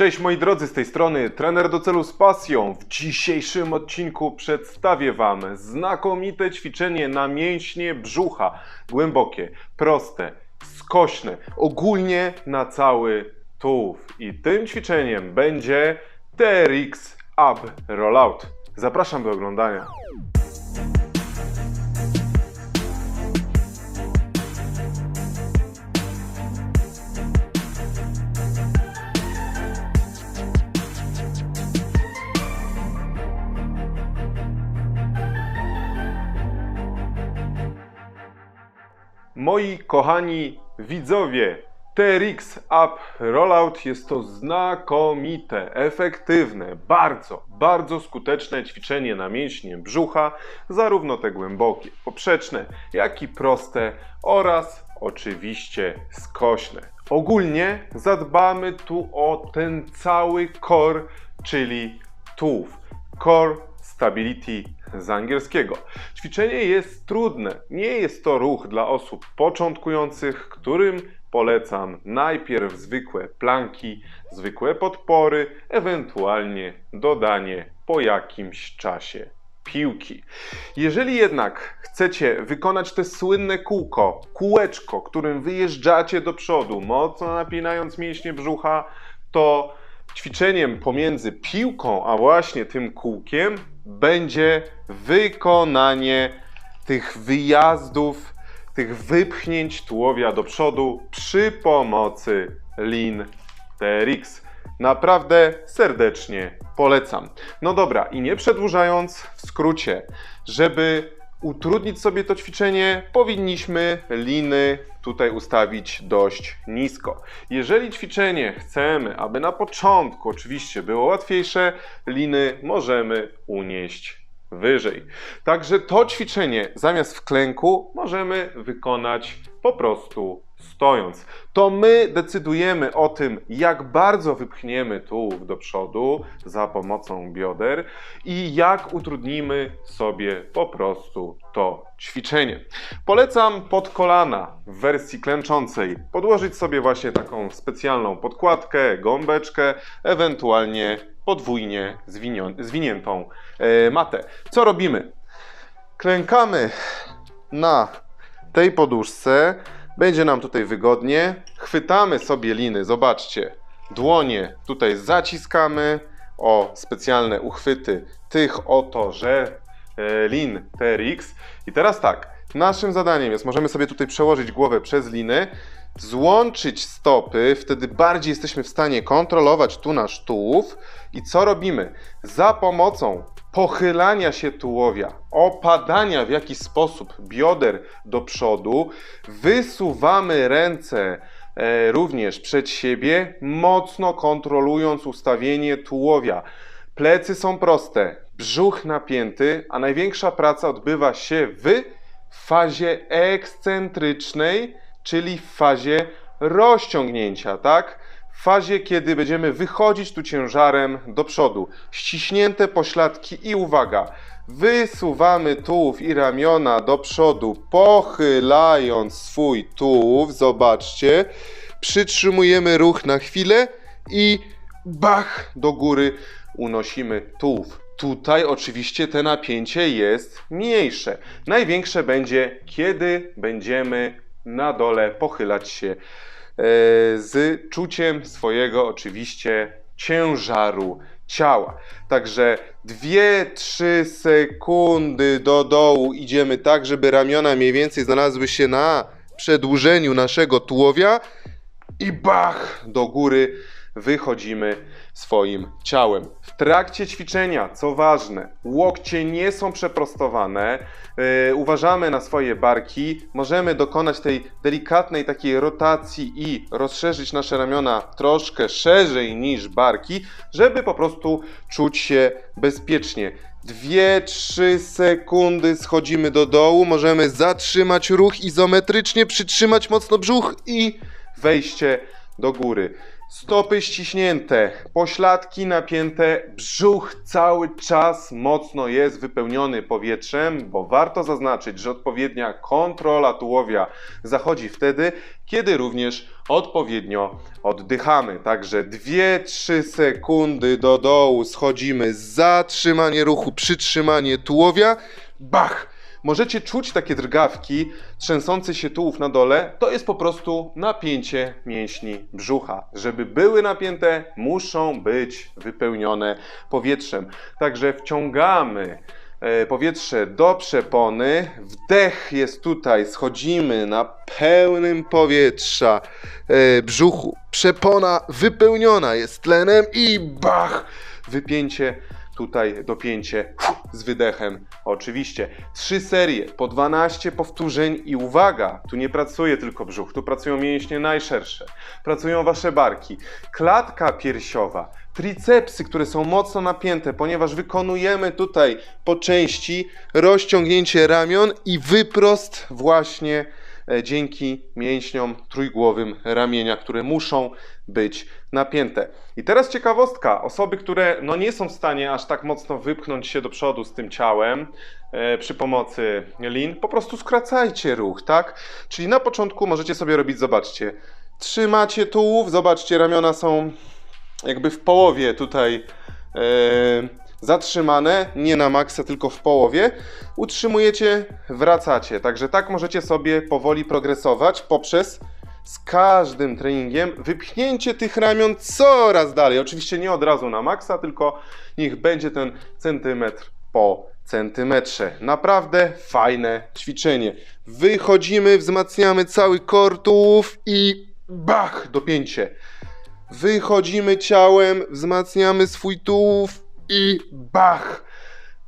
Cześć moi drodzy, z tej strony trener do celu z pasją. W dzisiejszym odcinku przedstawię Wam znakomite ćwiczenie na mięśnie brzucha. Głębokie, proste, skośne, ogólnie na cały tułów. I tym ćwiczeniem będzie TRX Ab Rollout. Zapraszam do oglądania. Moi kochani widzowie, TRX Up Rollout jest to znakomite, efektywne, bardzo, bardzo skuteczne ćwiczenie na mięśnie brzucha, zarówno te głębokie, poprzeczne, jak i proste oraz oczywiście skośne. Ogólnie zadbamy tu o ten cały core, czyli tułów. Core Stability z angielskiego. Ćwiczenie jest trudne. Nie jest to ruch dla osób początkujących, którym polecam najpierw zwykłe planki, zwykłe podpory, ewentualnie dodanie po jakimś czasie piłki. Jeżeli jednak chcecie wykonać te słynne kółko, kółeczko, którym wyjeżdżacie do przodu, mocno napinając mięśnie brzucha, to ćwiczeniem pomiędzy piłką a właśnie tym kółkiem będzie wykonanie tych wyjazdów, tych wypchnięć tułowia do przodu przy pomocy Lean TRX. Naprawdę serdecznie polecam. No dobra, i nie przedłużając, w skrócie, żeby utrudnić sobie to ćwiczenie, powinniśmy liny tutaj ustawić dość nisko. Jeżeli ćwiczenie chcemy, aby na początku oczywiście było łatwiejsze, liny możemy unieść wyżej. Także to ćwiczenie zamiast w klęku możemy wykonać po prostu stojąc. To my decydujemy o tym, jak bardzo wypchniemy tułów do przodu za pomocą bioder i jak utrudnimy sobie po prostu to ćwiczenie. Polecam pod kolana w wersji klęczącej podłożyć sobie właśnie taką specjalną podkładkę, gąbeczkę, ewentualnie podwójnie zwiniętą e, matę. Co robimy? Klękamy na tej poduszce. Będzie nam tutaj wygodnie. Chwytamy sobie liny, zobaczcie. Dłonie tutaj zaciskamy o specjalne uchwyty tych oto, że e, lin TRX. I teraz tak, naszym zadaniem jest, możemy sobie tutaj przełożyć głowę przez liny, złączyć stopy, wtedy bardziej jesteśmy w stanie kontrolować tu nasz tułów. I co robimy? Za pomocą pochylania się tułowia, opadania w jakiś sposób bioder do przodu, wysuwamy ręce e, również przed siebie, mocno kontrolując ustawienie tułowia. Plecy są proste, brzuch napięty, a największa praca odbywa się w fazie ekscentrycznej, czyli w fazie rozciągnięcia, tak? W fazie, kiedy będziemy wychodzić tu ciężarem do przodu. Ściśnięte pośladki i uwaga, wysuwamy tułów i ramiona do przodu, pochylając swój tułów, zobaczcie. Przytrzymujemy ruch na chwilę i bach do góry unosimy tułów. Tutaj oczywiście te napięcie jest mniejsze. Największe będzie, kiedy będziemy na dole pochylać się e, z czuciem swojego oczywiście ciężaru ciała. Także 2-3 sekundy do dołu idziemy tak, żeby ramiona mniej więcej znalazły się na przedłużeniu naszego tułowia i bach do góry wychodzimy swoim ciałem. W trakcie ćwiczenia, co ważne, łokcie nie są przeprostowane. Yy, uważamy na swoje barki. Możemy dokonać tej delikatnej takiej rotacji i rozszerzyć nasze ramiona troszkę szerzej niż barki, żeby po prostu czuć się bezpiecznie. 2-3 sekundy schodzimy do dołu. Możemy zatrzymać ruch izometrycznie, przytrzymać mocno brzuch i wejście do góry. Stopy ściśnięte, pośladki napięte, brzuch cały czas mocno jest wypełniony powietrzem, bo warto zaznaczyć, że odpowiednia kontrola tułowia zachodzi wtedy, kiedy również odpowiednio oddychamy. Także 2-3 sekundy do dołu schodzimy, zatrzymanie ruchu, przytrzymanie tułowia, bach! Możecie czuć takie drgawki, trzęsący się tułów na dole. To jest po prostu napięcie mięśni brzucha. Żeby były napięte, muszą być wypełnione powietrzem. Także wciągamy e, powietrze do przepony. Wdech jest tutaj, schodzimy na pełnym powietrza e, brzuchu. Przepona wypełniona jest tlenem i bach! Wypięcie tutaj dopięcie z wydechem. Oczywiście trzy serie po 12 powtórzeń i uwaga, tu nie pracuje tylko brzuch, tu pracują mięśnie najszersze, pracują wasze barki, klatka piersiowa, tricepsy, które są mocno napięte, ponieważ wykonujemy tutaj po części rozciągnięcie ramion i wyprost właśnie dzięki mięśniom trójgłowym ramienia, które muszą być napięte. I teraz ciekawostka, osoby, które no nie są w stanie aż tak mocno wypchnąć się do przodu z tym ciałem e, przy pomocy lin, po prostu skracajcie ruch, tak? Czyli na początku możecie sobie robić, zobaczcie, trzymacie tułów, zobaczcie, ramiona są jakby w połowie tutaj e, zatrzymane, nie na maksa, tylko w połowie. Utrzymujecie, wracacie. Także tak możecie sobie powoli progresować poprzez z każdym treningiem wypchnięcie tych ramion coraz dalej. Oczywiście nie od razu na maksa, tylko niech będzie ten centymetr po centymetrze. Naprawdę fajne ćwiczenie. Wychodzimy, wzmacniamy cały kortów i bach, dopięcie. Wychodzimy ciałem, wzmacniamy swój tułów i bach!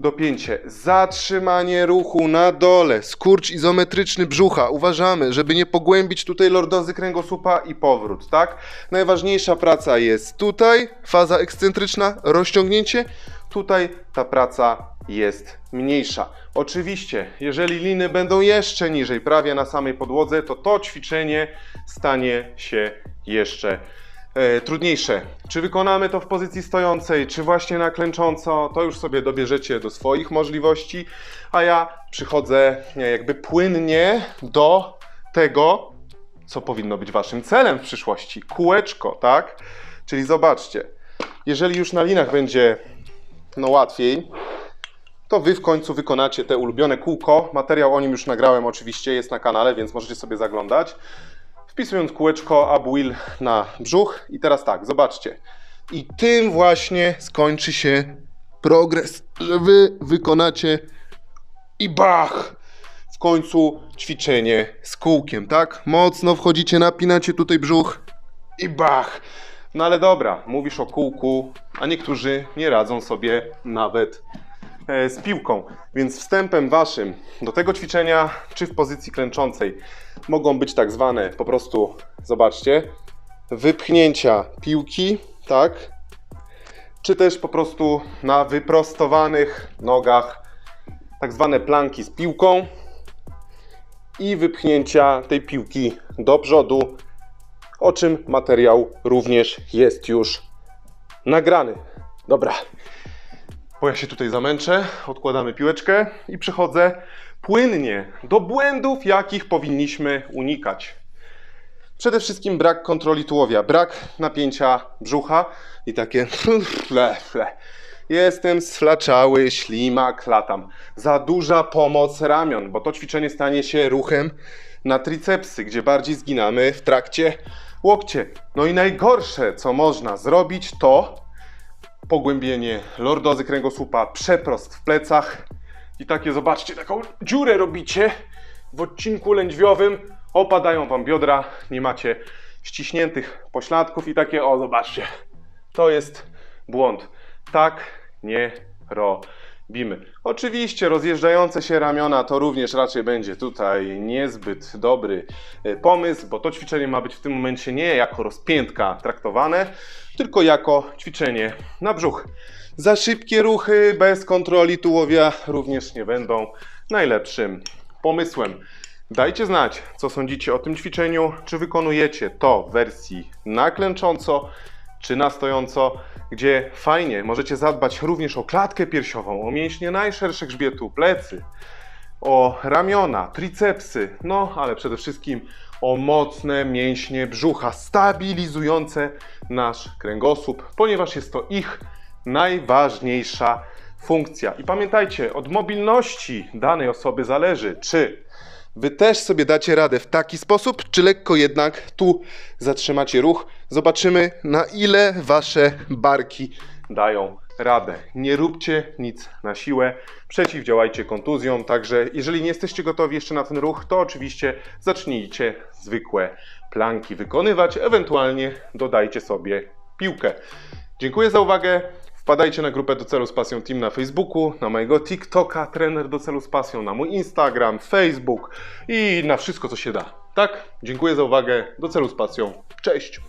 Dopięcie. Zatrzymanie ruchu na dole. Skurcz izometryczny brzucha. Uważamy, żeby nie pogłębić tutaj lordozy kręgosłupa i powrót, tak? Najważniejsza praca jest tutaj, faza ekscentryczna, rozciągnięcie. Tutaj ta praca jest mniejsza. Oczywiście, jeżeli liny będą jeszcze niżej, prawie na samej podłodze, to to ćwiczenie stanie się jeszcze trudniejsze. Czy wykonamy to w pozycji stojącej, czy właśnie na klęcząco, to już sobie dobierzecie do swoich możliwości, a ja przychodzę e, jakby płynnie do tego, co powinno być waszym celem w przyszłości. Kółeczko, tak? Czyli zobaczcie, jeżeli już na linach będzie no łatwiej, to wy w końcu wykonacie te ulubione kółko. Materiał o nim już nagrałem oczywiście, jest na kanale, więc możecie sobie zaglądać. Wpisując kółeczko Abwill na brzuch i teraz tak, zobaczcie. I tym właśnie skończy się progres, że wy wykonacie i bach! W końcu ćwiczenie z kółkiem, tak? Mocno wchodzicie, napinacie tutaj brzuch i bach! No ale dobra, mówisz o kółku, a niektórzy nie radzą sobie nawet z piłką. Więc wstępem waszym do tego ćwiczenia, czy w pozycji klęczącej, mogą być tak zwane po prostu, zobaczcie, wypchnięcia piłki, tak? Czy też po prostu na wyprostowanych nogach, tak zwane planki z piłką i wypchnięcia tej piłki do przodu, o czym materiał również jest już nagrany. Dobra, bo ja się tutaj zamęczę, odkładamy piłeczkę i przechodzę płynnie do błędów, jakich powinniśmy unikać. Przede wszystkim brak kontroli tułowia, brak napięcia brzucha i takie fle, fle. Jestem sflaczały, ślimak, latam. Za duża pomoc ramion, bo to ćwiczenie stanie się ruchem na tricepsy, gdzie bardziej zginamy w trakcie łokcie. No i najgorsze, co można zrobić, to pogłębienie lordozy kręgosłupa, przeprost w plecach i takie, zobaczcie, taką dziurę robicie w odcinku lędźwiowym, opadają wam biodra, nie macie ściśniętych pośladków i takie, o zobaczcie, to jest błąd. Tak nie robimy. Oczywiście rozjeżdżające się ramiona to również raczej będzie tutaj niezbyt dobry e, pomysł, bo to ćwiczenie ma być w tym momencie nie jako rozpiętka traktowane, tylko jako ćwiczenie na brzuch. Za szybkie ruchy bez kontroli tułowia również nie będą najlepszym pomysłem. Dajcie znać, co sądzicie o tym ćwiczeniu, czy wykonujecie to w wersji na klęcząco, czy na stojąco, gdzie fajnie możecie zadbać również o klatkę piersiową, o mięśnie najszerszych grzbietu, plecy, o ramiona, tricepsy, no ale przede wszystkim o mocne mięśnie brzucha, stabilizujące nasz kręgosłup, ponieważ jest to ich najważniejsza funkcja. I pamiętajcie, od mobilności danej osoby zależy, czy Wy też sobie dacie radę w taki sposób, czy lekko jednak tu zatrzymacie ruch. Zobaczymy, na ile wasze barki dają radę. Nie róbcie nic na siłę, przeciwdziałajcie kontuzjom. Także, jeżeli nie jesteście gotowi jeszcze na ten ruch, to oczywiście zacznijcie zwykłe planki wykonywać, ewentualnie dodajcie sobie piłkę. Dziękuję za uwagę. Wpadajcie na grupę Do Celu z Pasją Team na Facebooku, na mojego TikToka Trener Do Celu z Pasją, na mój Instagram, Facebook i na wszystko, co się da. Tak? Dziękuję za uwagę. Do Celu z Pasją. Cześć!